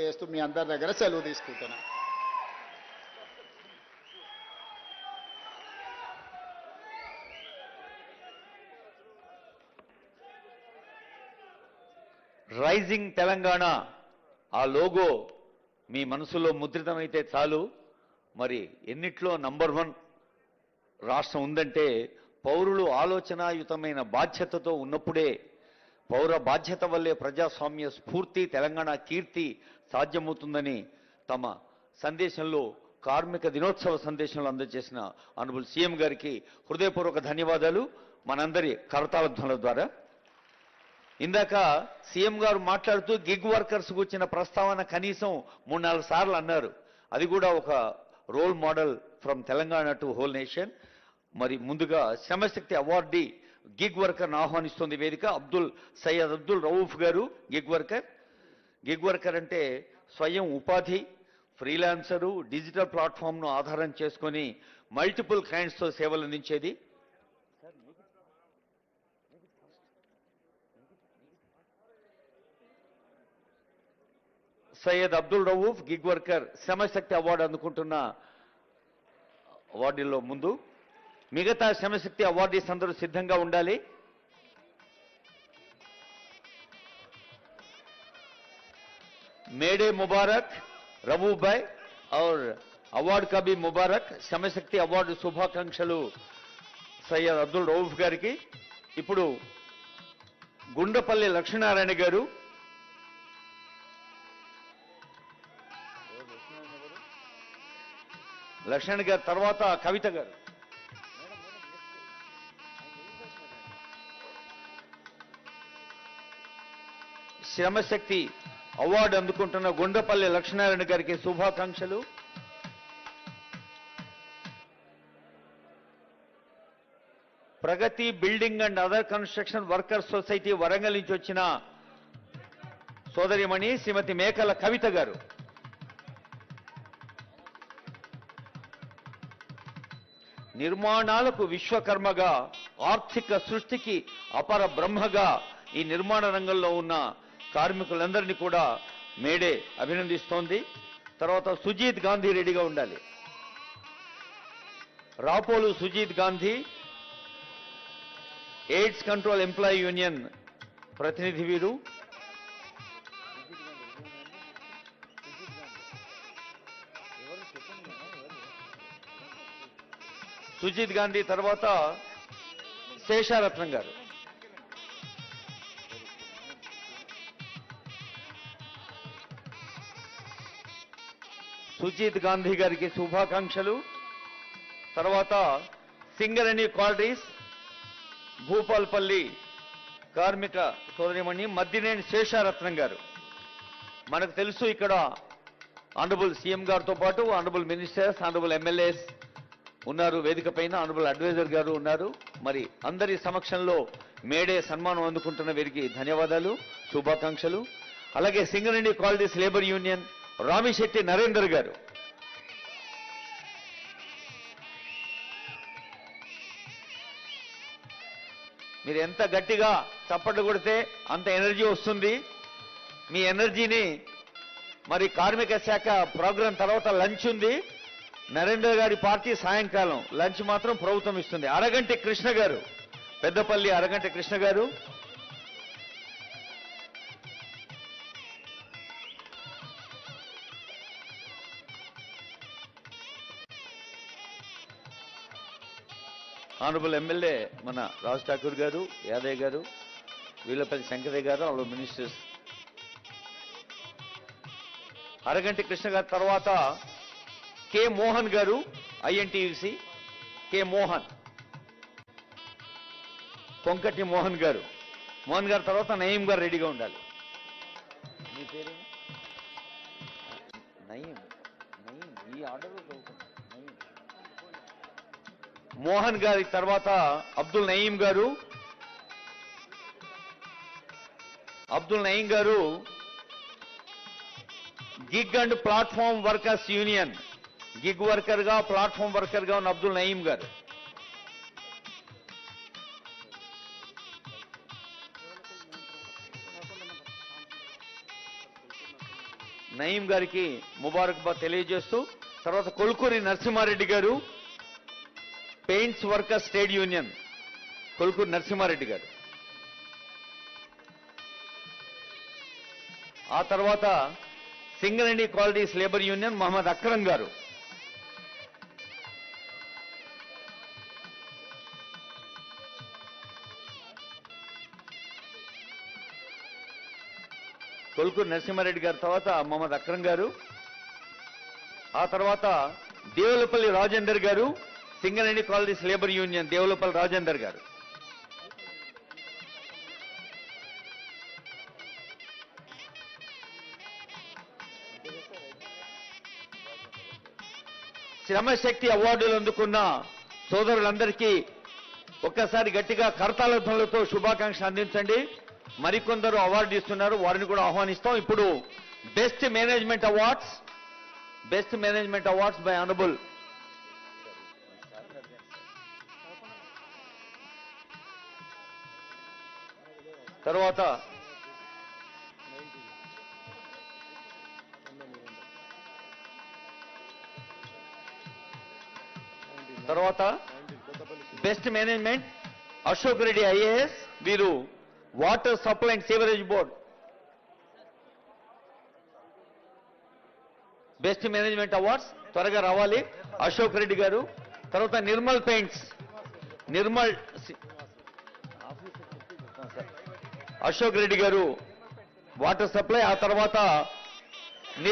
చేస్తూ మీ అందరి దగ్గర సెలవు తీసుకుంటున్నా. రైజింగ్ తెలంగాణ ఆ లోగో మీ మనసులో ముద్రితమైతే చాలు. మరి ఎన్నిట్లో నంబర్ వన్ రాష్ట్రం ఉందంటే పౌరులు ఆలోచనాయుతమైన బాధ్యతతో ఉన్నప్పుడే పౌర బాధ్యత వల్లే ప్రజాస్వామ్య స్ఫూర్తి తెలంగాణ కీర్తి సాధ్యమవుతుందని తమ సందేశంలో కార్మిక దినోత్సవ సందేశంలో అందజేసిన ఆనబుల్ సీఎం గారికి హృదయపూర్వక ధన్యవాదాలు. మనందరి కరతాళ ద్వారా. ఇందాక సీఎం గారు మాట్లాడుతూ గిగ్ వర్కర్స్ వచ్చిన ప్రస్తావన కనీసం మూడు నాలుగు సార్లు అన్నారు. అది కూడా ఒక role model from Telangana to whole nation మరి ముందుగా శ్రమశక్తి అవార్డీ గిగ్ వర్కర్ను ఆహ్వానిస్తుంది వేదిక. అబ్దుల్ సయ్యద్ అబ్దుల్ రౌఫ్ గారు గిగ్ వర్కర్ గిగ్ వర్కర్ అంటే స్వయం ఉపాధి ఫ్రీలాన్సరు డిజిటల్ ప్లాట్ఫామ్ను ఆధారం చేసుకొని మల్టిపుల్ క్లయింట్స్తో సేవలు అందించేది. Syed Abdul Rauf gig worker శ్రమశక్తి award అందుకుంటున్న అవార్డుల్లో ముందు మిగతా శ్రమశక్తి అవార్డీస్ అందరూ సిద్ధంగా ఉండాలి. మేడే ముబారక్ రఘుభాయ్ ఔర్ అవార్డు కబీ ముబారక్ శ్రమశక్తి అవార్డు శుభాకాంక్షలు సయ్యద్ అబ్దుల్ రౌఫ్ గారికి. ఇప్పుడు గుండపల్లి లక్ష్మీనారాయణ గారు. లక్ష్మణ్ గారి తర్వాత కవిత గారు. శ్రమశక్తి అవార్డు అందుకుంటున్న గుండపల్లి లక్ష్మీనారాయణ గారికి శుభాకాంక్షలు. Pragathi building and other construction workers society Warangal నుంచి వచ్చిన సోదరిమణి శ్రీమతి మేకల కవిత గారు. నిర్మాణాలకు విశ్వకర్మగా ఆర్థిక సృష్టికి అపర బ్రహ్మగా ఈ నిర్మాణ రంగంలో ఉన్న కార్మికులందరినీ కూడా మేడే అభినందిస్తోంది. తర్వాత సుజీత్ గాంధీ రెడీగా ఉండాలి. Rapolu Sujith Gandhi AIDS control employee union ప్రతినిధి వీరు. సుజిత్ గాంధీ తర్వాత శేషారత్నం గారు. సుజీత్ గాంధీ గారికి శుభాకాంక్షలు. తర్వాత సింగరణి క్వాలరీస్ భూపాల్పల్లి కార్మిక సోదరిమణి మద్దినేని శేషారత్నం గారు. మనకు తెలుసు ఇక్కడ ఆనరబుల్ సీఎం గారితో పాటు ఆనరబుల్ మినిస్టర్స్ ఆనరబుల్ ఎమ్మెల్యేస్ ఉన్నారు. వేదిక పైన ఆనరబుల్ అడ్వైజర్ గారు ఉన్నారు. మరి అందరి సమక్షంలో మేడే సన్మానం అందుకుంటున్న వీరికి ధన్యవాదాలు శుభాకాంక్షలు. అలాగే Singareni collieries labour union Ramisetti Narender garu. మీరు ఎంత గట్టిగా చప్పట్లు కొడితే అంత ఎనర్జీ వస్తుంది. మీ ఎనర్జీని మరి కార్మిక శాఖ ప్రోగ్రాం తర్వాత లంచ్ ఉంది. నరేంద్ర గారి పార్టీ సాయంకాలం లంచ్ మాత్రం ప్రభుత్వం ఇస్తుంది. అరగంటి కృష్ణ గారు పెద్దపల్లి అరగంటి కృష్ణ గారు ఆనరబుల్ ఎమ్మెల్యే మన రాజ్ ఠాకూర్ గారు యాదయ్య గారు వీళ్ళపల్లి శంకరయ్య గారు ఆవిడ మినిస్టర్స్. అరగంటి కృష్ణ గారి తర్వాత K Mohan garu INTUC K Mohan. Konkati Mohan garu. Mohan గారి తర్వాత నయీం గారు రెడీగా ఉండాలి. మీ పేరు నయీం. నయీం ఈ ఆర్డర్ నయీం మోహన్ గారి తర్వాత Abdul Nayeem garu. Abdul Nayeem garu gig and platform workers union. Gig వర్కర్గా platform వర్కర్గా ఉన్న అబ్దుల్ నయీం గారు. నయీం గారికి ముబారక్బాద్ తెలియజేస్తూ తర్వాత Kolukuri Narasimha Reddy garu. Paints workers trade union Kolukuru Narasimha Reddy garu. ఆ తర్వాత Singareni collieries labour union Mohammed Akram garu. Kolukuru Narasimha Reddy గారి తర్వాత మహమ్మద్ అక్రమ్ గారు. ఆ తర్వాత Devulapalli Rajender garu. Singareni colonies labour union Devulapalli Rajender garu. Shramashakti అవార్డులు అందుకున్న సోదరులందరికీ ఒక్కసారి గట్టిగా కర్తాలతో శుభాకాంక్షలు అందించండి. మరికొందరు అవార్డు ఇస్తున్నారు. వారిని కూడా ఆహ్వానిస్తాం. ఇప్పుడు best management awards best management awards by honourable తర్వాత తర్వాత best management Ashok Reddy IAS వీరు water supply and sewerage board. Best management awards త్వరగా రావాలి. అశోక్ రెడ్డి గారు. తర్వాత Nirmal paints. Nirmal Ashok Reddy garu water supply ఆ తర్వాత